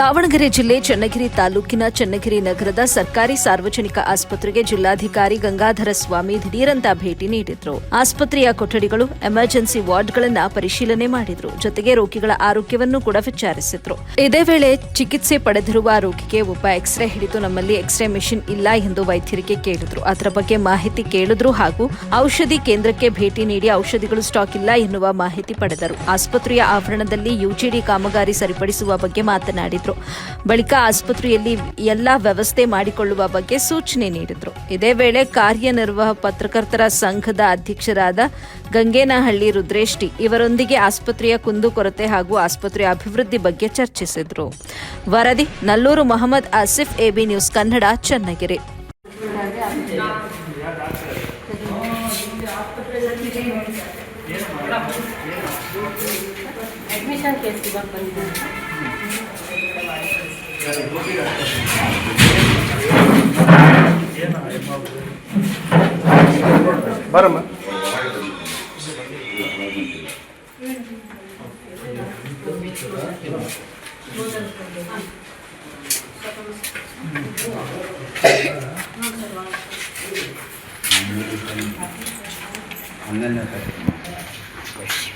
ದಾವಣಗೆರೆ ಜಿಲ್ಲೆ ಚನ್ನಗಿರಿ ತಾಲೂಕಿನ ಚನ್ನಗಿರಿ ನಗರದ ಸರ್ಕಾರಿ ಸಾರ್ವಜನಿಕ ಆಸ್ಪತ್ರೆಗೆ ಜಿಲ್ಲಾಧಿಕಾರಿ ಗಂಗಾಧರ ಸ್ವಾಮಿ ದಿಢೀರಂತ ಭೇಟಿ ನೀಡಿದ್ರು. ಆಸ್ಪತ್ರೆಯ ಕೊಠಡಿಗಳು, ಎಮರ್ಜೆನ್ಸಿ ವಾರ್ಡ್ಗಳನ್ನು ಪರಿಶೀಲನೆ ಮಾಡಿದ್ರು. ಜೊತೆಗೆ ರೋಗಿಗಳ ಆರೋಗ್ಯವನ್ನು ಕೂಡ ವಿಚಾರಿಸಿದ್ರು. ಇದೇ ವೇಳೆ ಚಿಕಿತ್ಸೆ ಪಡೆದಿರುವ ರೋಗಿಗೆ ಒಬ್ಬ ಎಕ್ಸ್ರೇ ಹಿಡಿದು ನಮ್ಮಲ್ಲಿ ಎಕ್ಸ್ರೇ ಮೆಷಿನ್ ಇಲ್ಲ ಎಂದು ವೈದ್ಯರಿಗೆ ಕೇಳಿದ್ರು. ಅದರ ಬಗ್ಗೆ ಮಾಹಿತಿ ಕೇಳಿದ್ರು ಹಾಗೂ ಔಷಧಿ ಕೇಂದ್ರಕ್ಕೆ ಭೇಟಿ ನೀಡಿ ಔಷಧಿಗಳು ಸ್ಟಾಕ್ ಇಲ್ಲ ಎನ್ನುವ ಮಾಹಿತಿ ಪಡೆದರು. ಆಸ್ಪತ್ರೆಯ ಆವರಣದಲ್ಲಿ ಯುಜಿಡಿ ಕಾಮಗಾರಿ ಸರಿಪಡಿಸುವ ಬಗ್ಗೆ ಮಾತನಾಡಿದ್ರು. ಬಳಿಕ ಆಸ್ಪತ್ರೆಯಲ್ಲಿ ಎಲ್ಲ ವ್ಯವಸ್ಥೆ ಮಾಡಿಕೊಳ್ಳುವ ಬಗ್ಗೆ ಸೂಚನೆ ನೀಡಿದ್ರು. ಇದೇ ವೇಳೆ ಕಾರ್ಯನಿರ್ವಾಹ ಪತ್ರಕರ್ತರ ಸಂಘದ ಅಧ್ಯಕ್ಷರಾದ ಗಂಗೇನಹಳ್ಳಿ ರುದ್ರೇಷ್ಠಿ ಇವರೊಂದಿಗೆ ಆಸ್ಪತ್ರೆಯ ಕುಂದುಕೊರತೆ ಹಾಗೂ ಆಸ್ಪತ್ರೆಯ ಅಭಿವೃದ್ಧಿ ಬಗ್ಗೆ ಚರ್ಚಿಸಿದ್ರು. ವರದಿ, Nalluru Mohammad Asif AB news Kannada, Channagiri. Admission case ಇವಾಗ ಬರಮ್ಮ. ಮೆಷಿನ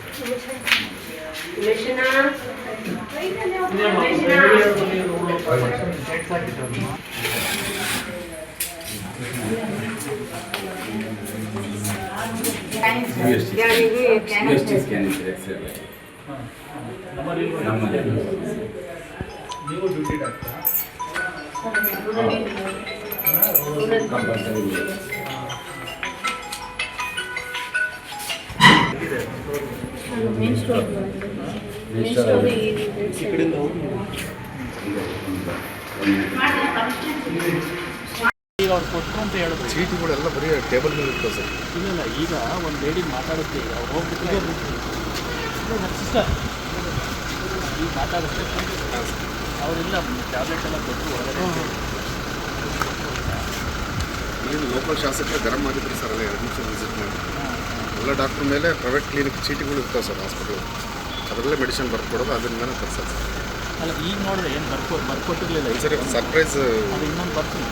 ನೀವು duty doctor main store main store ಈ ಕಡೆಯಿಂದ ಹೋಗಿ ಈಗ ಅವ್ರು ಕೊಟ್ಟರು ಅಂತ ಹೇಳಿದ್ರು. ಚೀಟಿಗಳೆಲ್ಲ ಬರೀ ಟೇಬಲ್ ಮೇಲೆ ಇರ್ತವೆ ಸರ್. ಇಲ್ಲ ಇಲ್ಲ ಈಗ ಒಂದು ಲೇಡಿ ಮಾತಾಡುತ್ತೆ ಈಗ. ಅವ್ರು ಹೋಗ್ಬಿಟ್ಟು ಸಿಸ್ಟರ್ ಈಗ ಮಾತಾಡುತ್ತೆ. ಅವರೆಲ್ಲ ಟ್ಯಾಬ್ಲೆಟ್ ಎಲ್ಲ ಕೊಟ್ಟು ಒಳಗಡೆ ಏನು ಲೋಕಲ್ ಶಾಸಕ ಗರಂ ಆಗಿದ್ರು ಸರ್ ಅಲ್ಲ ಎರಡು ನಿಮಿಷ ವಿಸಿಟ್ ಮಾಡಿ. ಎಲ್ಲ ಡಾಕ್ಟ್ರ್ ಮೇಲೆ ಪ್ರೈವೇಟ್ ಕ್ಲಿನಿಕ್ ಚೀಟಿಗಳು ಇರ್ತವೆ ಸರ್ ಹಾಸ್ಪಿಟಲ್. ಅದರಲ್ಲೇ ಮೆಡಿಸಿನ್ ಬರ್ಕೊಡೋದು ಅದರಿಂದ ಮೇಲೆ ತರ್ಸೋದು ಸರ್ ಅಲ್ಲ ಈಗ ನೋಡಿದ್ರೆ ಏನು ಬರ್ಕೊ ಬರ್ಕೊಟ್ಟಿರಲಿಲ್ಲ ಸರಿ ಸರ್ಪ್ರೈಸ್ ಅದು ಇನ್ನೊಂದು ಬರ್ತೀನಿ.